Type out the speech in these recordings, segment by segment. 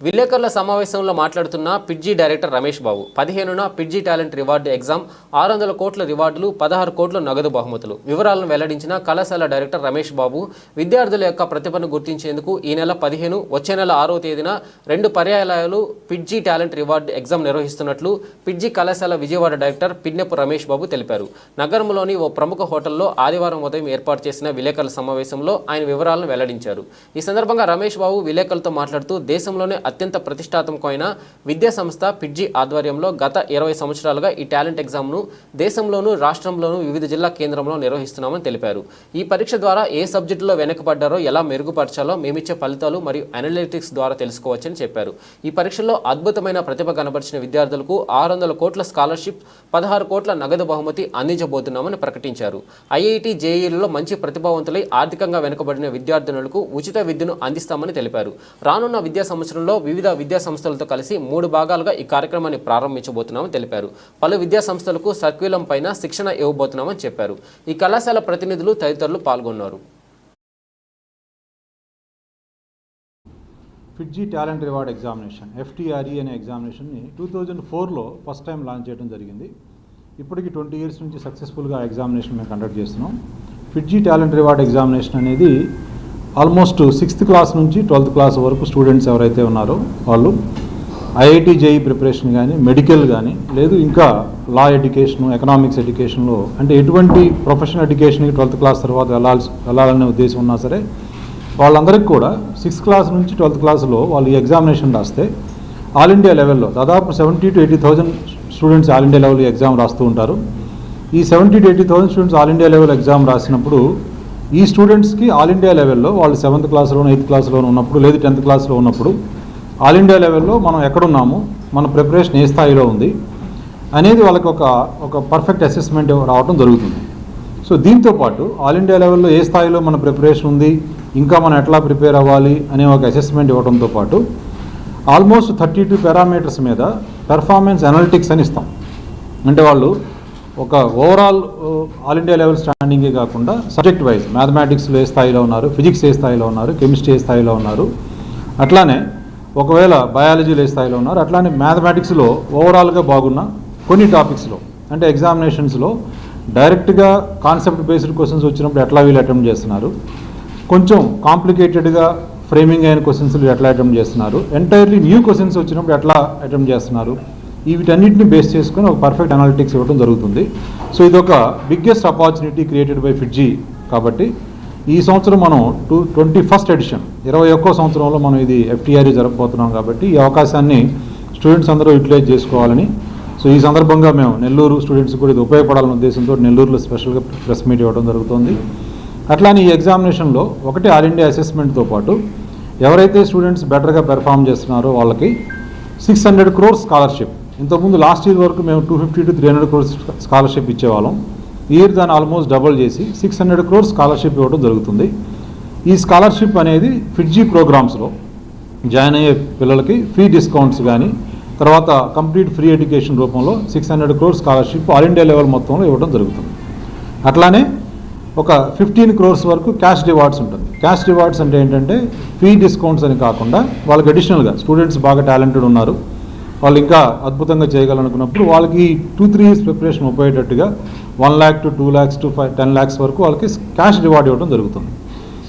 విలేకరుల సమావేశంలో మాట్లాడుతున్న పిడ్జీ డైరెక్టర్ రమేష్ బాబు పదిహేనున పిడ్జీ టాలెంట్ రివార్డు ఎగ్జామ్ ఆరు వందల కోట్ల రివార్డులు పదహారు కోట్ల నగదు బహుమతులు. వివరాలను వెల్లడించిన కళాశాల డైరెక్టర్ రమేష్ బాబు విద్యార్థుల యొక్క ప్రతిభను గుర్తించేందుకు ఈ నెల పదిహేను వచ్చే నెల ఆరో తేదీన రెండు పర్యాయాలు పిడ్జీ టాలెంట్ రివార్డు ఎగ్జామ్ నిర్వహిస్తున్నట్లు పిడ్జీ కళాశాల విజయవాడ డైరెక్టర్ పిన్నెపు రమేష్ బాబు తెలిపారు. నగరంలోని ఓ ప్రముఖ హోటల్లో ఆదివారం ఉదయం ఏర్పాటు చేసిన విలేకరుల సమావేశంలో ఆయన వివరాలను వెల్లడించారు. ఈ సందర్భంగా రమేష్ బాబు విలేకరులతో మాట్లాడుతూ దేశంలోనే అత్యంత ప్రతిష్టాత్మకమైన విద్యా సంస్థ పిడ్జీ ఆధ్వర్యంలో గత ఇరవై సంవత్సరాలుగా ఈ టాలెంట్ ఎగ్జామ్ను దేశంలోనూ రాష్ట్రంలోనూ వివిధ జిల్లా కేంద్రంలో నిర్వహిస్తున్నామని తెలిపారు. ఈ పరీక్ష ద్వారా ఏ సబ్జెక్టులో వెనకబడ్డారో ఎలా మెరుగుపరచాలో మేమిచ్చే ఫలితాలు మరియు అనలిటిక్స్ ద్వారా తెలుసుకోవచ్చని చెప్పారు. ఈ పరీక్షల్లో అద్భుతమైన ప్రతిభ కనబరిచిన విద్యార్థులకు ఆరు వందల కోట్ల స్కాలర్షిప్ పదహారు కోట్ల నగదు బహుమతి అందించబోతున్నామని ప్రకటించారు. ఐఐటి జేఈలలో మంచి ప్రతిభావంతులై ఆర్థికంగా వెనుకబడిన విద్యార్థినులకు ఉచిత విద్యను అందిస్తామని తెలిపారు. రానున్న విద్యా సంవత్సరంలో వివిధ విద్యా సంస్థలతో కలిసి మూడు భాగాలుగా ఈ కార్యక్రమాన్ని ప్రారంభించబోతున్నామని తెలిపారు. పలు విద్యా సంస్థలకు సర్క్యులం పైన శిక్షణ ఇవ్వబోతున్నామని చెప్పారు. ఈ కళాశాల ప్రతినిధులు తదితరులు పాల్గొన్నారు. FIITJEE talent reward examination FTRE అనే ఎగ్జామినేషన్ని టూ థౌజండ్ ఫోర్లో ఫస్ట్ టైం లాంచ్ చేయడం జరిగింది. ఇప్పటికి ట్వంటీ ఇయర్స్ నుంచి సక్సెస్ఫుల్గా ఎగ్జామినేషన్ మేము కండక్ట్ చేస్తున్నాం. ఫిడ్జీ టాలెంట్ రివార్డ్ ఎగ్జామినేషన్ అనేది ఆల్మోస్ట్ సిక్స్త్ క్లాస్ నుంచి ట్వెల్త్ క్లాస్ వరకు స్టూడెంట్స్ ఎవరైతే ఉన్నారో వాళ్ళు ఐఐటి జేఈ ప్రిపరేషన్ కానీ మెడికల్ కానీ లేదు ఇంకా లా ఎడ్యుకేషన్ ఎకనామిక్స్ ఎడ్యుకేషన్లో అంటే ఎటువంటి ప్రొఫెషనల్ ఎడ్యుకేషన్కి ట్వెల్త్ క్లాస్ తర్వాత వెళ్ళాల్సి వెళ్ళాలనే ఉద్దేశం ఉన్నా సరే వాళ్ళందరికీ కూడా సిక్స్త్ క్లాస్ నుంచి ట్వెల్త్ క్లాస్లో వాళ్ళు ఎగ్జామినేషన్ రాస్తే ఆల్ ఇండియా లెవెల్లో దాదాపు seventy to eighty thousand students all India level exam రాస్తూ ఉంటారు. ఈ seventy to eighty thousand students all India level exam రాసినప్పుడు ఈ స్టూడెంట్స్కి ఆల్ ఇండియా లెవెల్లో వాళ్ళు సెవెంత్ క్లాస్లోనో ఎయిత్ క్లాస్లోనో ఉన్నప్పుడు లేదు టెన్త్ క్లాస్లో ఉన్నప్పుడు ఆల్ ఇండియా లెవెల్లో మనం ఎక్కడున్నాము? మన ప్రిపరేషన్ ఏ స్థాయిలో ఉంది? అనేది వాళ్ళకి ఒక ఒక పర్ఫెక్ట్ అసెస్మెంట్ రావడం జరుగుతుంది. సో దీంతో పాటు ఆల్ ఇండియా లెవెల్లో ఏ స్థాయిలో మన ప్రిపరేషన్ ఉంది? ఇంకా మనం ఎట్లా ప్రిపేర్ అవ్వాలి? అనే ఒక అసెస్మెంట్ ఇవ్వడంతో పాటు ఆల్మోస్ట్ థర్టీ టూ పారామీటర్స్ మీద పెర్ఫార్మెన్స్ అనలిటిక్స్ అని ఇస్తాం. అంటే వాళ్ళు ఒక ఓవరాల్ ఆల్ ఇండియా లెవెల్ స్టాండింగే కాకుండా సబ్జెక్ట్ వైజ్ మ్యాథమెటిక్స్లో ఏ స్థాయిలో ఉన్నారు ఫిజిక్స్ ఏ స్థాయిలో ఉన్నారు కెమిస్ట్రీ ఏ స్థాయిలో ఉన్నారు అట్లానే ఒకవేళ బయాలజీలో ఏ స్థాయిలో ఉన్నారు అట్లానే మ్యాథమెటిక్స్లో ఓవరాల్గా బాగున్న కొన్ని టాపిక్స్లో అంటే ఎగ్జామినేషన్స్లో డైరెక్ట్గా కాన్సెప్ట్ బేస్డ్ క్వశ్చన్స్ వచ్చినప్పుడు ఎట్లా వీళ్ళు అటెంప్ట్ చేస్తున్నారు కొంచెం కాంప్లికేటెడ్గా ఫ్రేమింగ్ అయిన క్వశ్చన్స్ ఎట్లా అటెంప్ట్ చేస్తున్నారు ఎంటైర్లీ న్యూ క్వశ్చన్స్ వచ్చినప్పుడు ఎట్లా అటెంప్ట్ చేస్తున్నారు వీటన్నిటిని బేస్ చేసుకొని ఒక పర్ఫెక్ట్ అనాలిటిక్స్ ఇవ్వడం జరుగుతుంది. సో ఇది ఒక biggest opportunity created by FIITJEE కాబట్టి ఈ సంవత్సరం మనం టూ ట్వంటీ ఫస్ట్ ఎడిషన్ ఇరవై ఒక్కో సంవత్సరంలో మనం ఇది ఎఫ్టీఆర్ జరగబోతున్నాం కాబట్టి ఈ అవకాశాన్ని స్టూడెంట్స్ అందరూ యూటిలైజ్ చేసుకోవాలని. సో ఈ సందర్భంగా మేము నెల్లూరు స్టూడెంట్స్ కూడా ఇది ఉపయోగపడాలనే ఉద్దేశంతో నెల్లూరులో స్పెషల్గా ప్రెస్ మీట్ ఇవ్వడం జరుగుతుంది. అట్లానే ఈ ఎగ్జామినేషన్లో ఒకటి ఆల్ ఇండియా అసెస్మెంట్తో పాటు ఎవరైతే స్టూడెంట్స్ బెటర్గా పెర్ఫామ్ చేస్తున్నారో వాళ్ళకి సిక్స్ హండ్రెడ్ క్రోర్స్ స్కాలర్షిప్ ఇంతకుముందు లాస్ట్ ఇయర్ వరకు మేము two fifty to three hundred crores scholarship ఇచ్చేవాళ్ళం. Year దాన్ని ఆల్మోస్ట్ డబుల్ చేసి సిక్స్ హండ్రెడ్ క్రోర్స్ స్కాలర్షిప్ ఇవ్వడం జరుగుతుంది. ఈ స్కాలర్షిప్ అనేది ఫిడ్జీ ప్రోగ్రామ్స్లో జాయిన్ అయ్యే పిల్లలకి ఫీ డిస్కౌంట్స్ కానీ తర్వాత కంప్లీట్ ఫ్రీ ఎడ్యుకేషన్ రూపంలో six hundred crores scholarship all India level మొత్తంలో ఇవ్వడం జరుగుతుంది. అట్లానే ఒక ఫిఫ్టీన్ క్రోర్స్ వరకు క్యాష్ రివార్డ్స్ ఉంటుంది. క్యాష్ రివార్డ్స్ అంటే ఏంటంటే ఫీ డిస్కౌంట్స్ అని కాకుండా వాళ్ళకి అడిషనల్గా స్టూడెంట్స్ బాగా టాలెంటెడ్ ఉన్నారు. వాళ్ళు ఇంకా అద్భుతంగా చేయగలనుకున్నప్పుడు వాళ్ళకి two three years preparation ఉపయోగేటట్టుగా one lakh to two lakhs to five ten lakhs వరకు వాళ్ళకి క్యాష్ రివార్డ్ ఇవ్వడం జరుగుతుంది.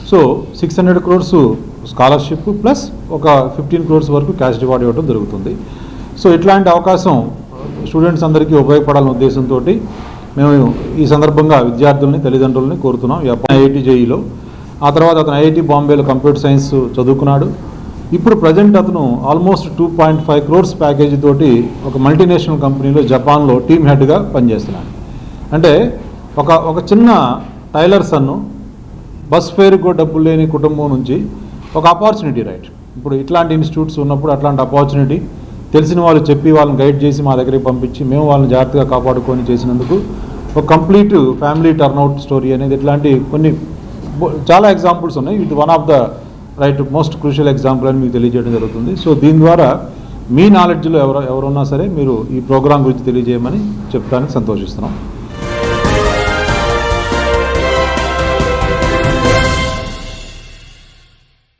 So six hundred crores scholarship plus ఒక ఫిఫ్టీన్ క్రోర్స్ వరకు క్యాష్ రివార్డ్ ఇవ్వడం జరుగుతుంది. సో ఇట్లాంటి అవకాశం స్టూడెంట్స్ అందరికీ ఉపయోగపడాలనే ఉద్దేశంతో మేము ఈ సందర్భంగా విద్యార్థుల్ని తల్లిదండ్రులని కోరుతున్నాం. ఐఐటి జేఈలో. ఆ తర్వాత అతను ఐఐటి బాంబేలో కంప్యూటర్ సైన్స్ చదువుకున్నాడు. ఇప్పుడు ప్రజెంట్ అతను almost two point five crores package తోటి ఒక మల్టీనేషనల్ కంపెనీలో జపాన్లో టీమ్ హెడ్గా పనిచేస్తున్నాడు. అంటే ఒక ఒక చిన్న టైలర్ సన్ను బస్ ఫేర్కు డబ్బులు లేని కుటుంబం నుంచి ఒక ఆపర్చునిటీ రైట్ ఇప్పుడు ఇట్లాంటి ఇన్స్టిట్యూట్స్ ఉన్నప్పుడు అట్లాంటి ఆపర్చునిటీ తెలిసిన వాళ్ళు చెప్పి వాళ్ళని గైడ్ చేసి మా దగ్గరికి పంపించి మేము వాళ్ళని జాగ్రత్తగా కాపాడుకొని చేసినందుకు ఒక కంప్లీట్ ఫ్యామిలీ టర్న్అవుట్ స్టోరీ అనేది ఇట్లాంటి కొన్ని చాలా ఎగ్జాంపుల్స్ ఉన్నాయి. ఇది one of the right most crucial example అని మీకు తెలియజేయడం జరుగుతుంది. సో దీని ద్వారా మీ నాలెడ్జ్లో ఎవరు ఎవరున్నా సరే మీరు ఈ ప్రోగ్రాం గురించి తెలియజేయమని చెప్తానికి సంతోషిస్తున్నాం.